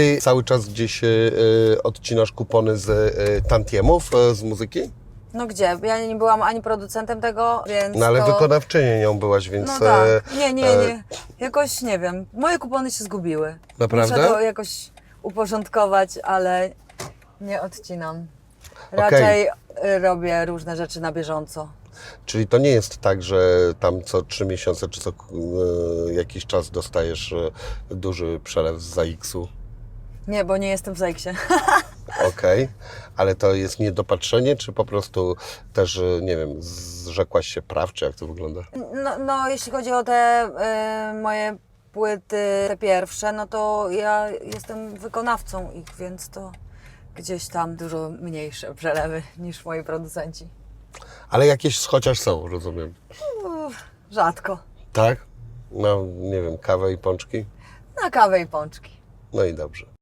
Ty cały czas gdzieś e, odcinasz kupony z e, tantiemów e, z muzyki? No gdzie? Ja nie byłam ani producentem tego, więc No ale to... wykonawczynią nią byłaś, więc... No tak. Nie, nie, e, nie. Jakoś nie wiem. Moje kupony się zgubiły. Naprawdę? Muszę to jakoś uporządkować, ale nie odcinam. Raczej y, robię różne rzeczy na bieżąco. Czyli to nie jest tak, że tam co trzy miesiące czy co jakiś czas dostajesz duży przelew z ZAX-u. Nie, bo nie jestem w Zajksie. Okej, ale to jest niedopatrzenie, czy po prostu też, e, nie wiem, zrzekłaś się praw, czy jak to wygląda? No, no jeśli chodzi o te y, moje płyty, te pierwsze, no to ja jestem wykonawcą ich, więc to gdzieś tam dużo mniejsze przelewy niż moi producenci. Ale jakieś chociaż są, rozumiem. Uff, rzadko. Tak? No, nie wiem, kawę i pączki? Na kawę i pączki. No i dobrze.